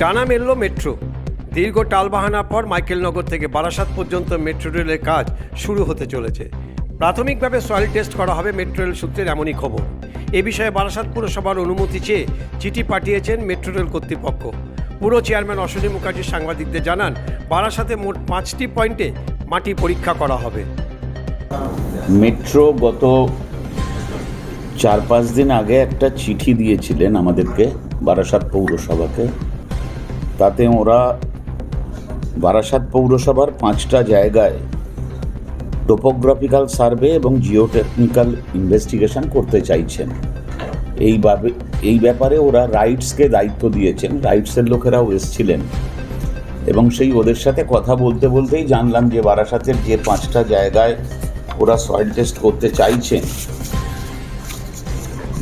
ডানা মেলল মেট্রো। দীর্ঘ টালবাহানার পর মাইকেলনগর থেকে বারাসাত পর্যন্ত মেট্রো রেলের কাজ শুরু হতে চলেছে। প্রাথমিকভাবে সয়েল টেস্ট করা হবে মেট্রো রেল সূত্রের এমনই খবর। এ বিষয়ে বারাসাত পুরসভার অনুমতি চেয়ে চিঠি পাঠিয়েছেন মেট্রো রেল কর্তৃপক্ষ। পুরো চেয়ারম্যান অশ্বিনী মুখার্জি সাংবাদিকদের জানান, বারাসাতে মোট পাঁচটি পয়েন্টে মাটি পরীক্ষা করা হবে। মেট্রো গত চার পাঁচ দিন আগে একটা চিঠি দিয়েছিলেন আমাদেরকে, বারাসাত পৌরসভাকে। তাতে ওরা বারাসাত পৌরসভার পাঁচটা জায়গায় টোপোগ্রাফিক্যাল সার্ভে এবং জিওটেকনিক্যাল ইনভেস্টিগেশন করতে চাইছেন। এইভাবে এই ব্যাপারে ওরা রাইটসকে দায়িত্ব দিয়েছেন। রাইটসের লোকেরাও এসছিলেন। এবং সেই ওদের সাথে কথা বলতে বলতেই জানলাম যে বারাসাতের যে পাঁচটা জায়গায় ওরা সয়েল টেস্ট করতে চাইছেন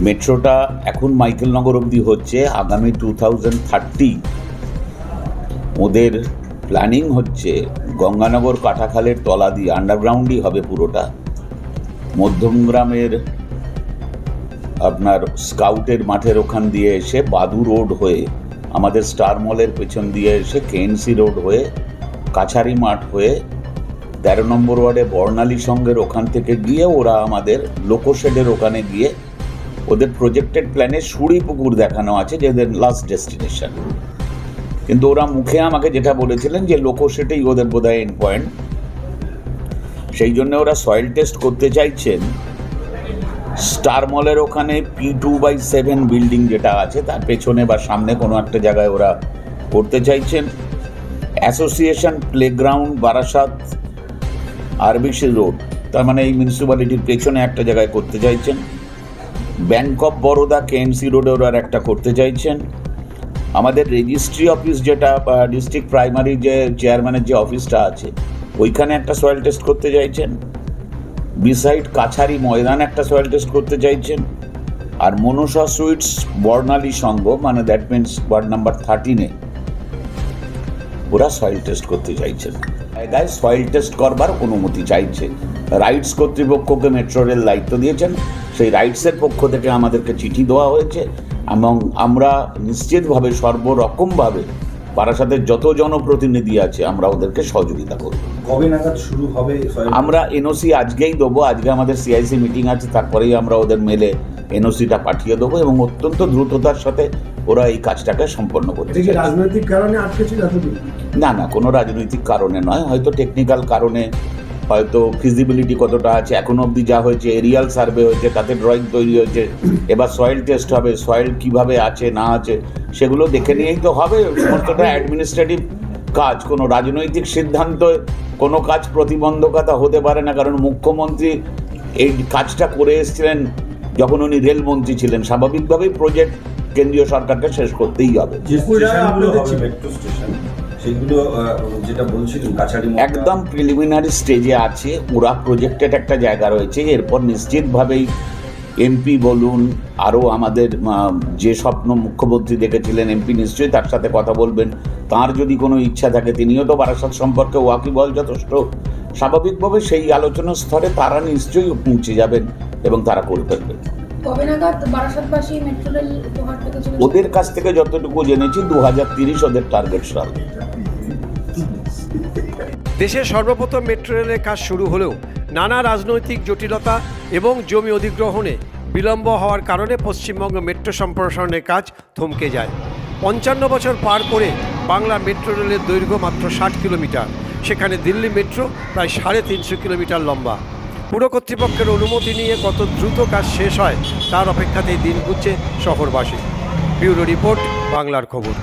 মেট্রোটা এখন মাইকেলনগর অবধি হচ্ছে। আগামী টু থাউজেন্ড থার্টি ওদের প্ল্যানিং হচ্ছে গঙ্গানগর কাটাখালের তলা দিয়ে আন্ডারগ্রাউন্ডই হবে পুরোটা। মধ্যমগ্রামের আপনার স্কাউটের মাঠের ওখান দিয়ে এসে বাদু রোড হয়ে, আমাদের স্টার মলের পেছন দিয়ে এসে কেএনসি রোড হয়ে, কাছারি মাঠ হয়ে, তেরো নম্বর ওয়ার্ডে বর্ণালী সঙ্গের ওখান থেকে গিয়ে ওরা আমাদের লোকোশেডের ওখানে গিয়ে ওদের প্রজেক্টেড প্ল্যানে সুড়ি পুকুর দেখানো আছে, যে ওদের লাস্ট ডেস্টিনেশন কিন্তু ওরা মুখে আমাকে যেটা বলেছিলেন যে লোকোশেটেই ওদের বোধহয় এন্ড পয়েন্ট সেই জন্য ওরা সয়েল টেস্ট করতে চাইছেন। স্টার মলের ওখানে P two by seven building যেটা আছে, তার পেছনে বা সামনে কোনো একটা জায়গায় ওরা করতে চাইছেন। Association playground Barasat RBC road তার মানে এই মিউনিসিপ্যালিটির পেছনে একটা জায়গায় করতে চাইছেন। ব্যাংক অফ বরোদা কেএমসি রোডে ওরা একটা করতে চাইছেন। আমাদের রেজিস্ট্রি অফিস যেটা, বা ডিস্ট্রিক্ট প্রাইমারি যে চেয়ারম্যানের যে অফিসটা আছে, ওইখানে একটা সয়েল টেস্ট করতে চাইছেন। বিসাইড কাছারি ময়দান একটা সয়েল টেস্ট করতে চাইছেন। আর মনসা সুইটস বর্ণালী সংঘ মানে দ্যাট মিনস ওয়ার্ড নাম্বার থার্টিনে ওরা সয়েল টেস্ট করতে চাইছেন। জায়গায় সয়েল টেস্ট করবার অনুমতি চাইছে। রাইটস কর্তৃপক্ষকে মেট্রো রেল দায়িত্ব দিয়েছেন। সেই রাইটসের পক্ষ থেকে আমাদেরকে চিঠি দেওয়া হয়েছে এবং আমরা নিশ্চিতভাবে সর্বরকমভাবে বারাসাতের যত জনপ্রতিনিধি আছে আমরা ওদেরকে সহযোগিতা করব। কবে নাগাদ শুরু হবে? আমরা এনওসি আজকেই দেবো। আজকে আমাদের সিআইসি মিটিং আছে তারপরেই আমরা ওদের মেলে এনওসিটা পাঠিয়ে দেবো এবং অত্যন্ত দ্রুততার সাথে ওরা এই কাজটাকে সম্পন্ন করতে রাজনৈতিক কারণে আটকেছিল না না কোনো রাজনৈতিক কারণে নয়। হয়তো টেকনিক্যাল কারণে হয়তো ফিজিবিলিটি কতটা আছে এখনও অবধি যা হয়েছে এরিয়াল সার্ভে হয়েছে তাতে ড্রয়িং তৈরি হয়েছে এবার সয়েল টেস্ট হবে সয়েল কীভাবে আছে না আছে সেগুলো দেখে নিয়েই তো হবে সমস্তটা অ্যাডমিনিস্ট্রেটিভ কাজ কোনো রাজনৈতিক সিদ্ধান্ত কোনো কাজ প্রতিবন্ধকতা হতে পারে না কারণ মুখ্যমন্ত্রী এই কাজটা করে এসেছিলেন যখন উনি রেলমন্ত্রী ছিলেন স্বাভাবিকভাবেই প্রজেক্ট কেন্দ্রীয় সরকারকে শেষ করতেই হবে। সেগুলো যেটা বলছিলেন কাছারি মোড় একদম প্রিলিমিনারি স্টেজে আছে। ওরা প্রজেক্টেড একটা জায়গা রয়েছে। এরপর নিশ্চিতভাবেই এমপি বলুন আরও আমাদের যে স্বপ্ন মুখ্যমন্ত্রী দেখেছিলেন এমপি নিশ্চয়ই তার সাথে কথা বলবেন। তার যদি কোনো ইচ্ছা থাকে তিনিও তো বারাসাত সম্পর্কে ওয়াকিবল যথেষ্ট। স্বাভাবিকভাবে সেই আলোচনা স্তরে তারা নিশ্চয়ই পৌঁছে যাবেন এবং তারা করে ফেলবেন। ওদের কাছ থেকে যতটুকু জেনেছি দু হাজার তিরিশ ওদের টার্গেট সাল দেশের সর্বপ্রথম মেট্রো রেলের কাজ শুরু হলেও নানা রাজনৈতিক জটিলতা এবং জমি অধিগ্রহণে বিলম্ব হওয়ার কারণে পশ্চিমবঙ্গ মেট্রো সম্প্রসারণের কাজ থমকে যায়। পঞ্চান্ন বছর পার করে বাংলা মেট্রো রেলের দৈর্ঘ্য মাত্র ষাট কিলোমিটার। সেখানে দিল্লি মেট্রো প্রায় সাড়ে তিনশো কিলোমিটার লম্বা। পুরো কর্তৃপক্ষের অনুমতি নিয়ে কত দ্রুত কাজ শেষ হয় তার অপেক্ষাতেই দিন গুচ্ছে শহরবাসী। ব্যুরো রিপোর্ট, বাংলার খবর।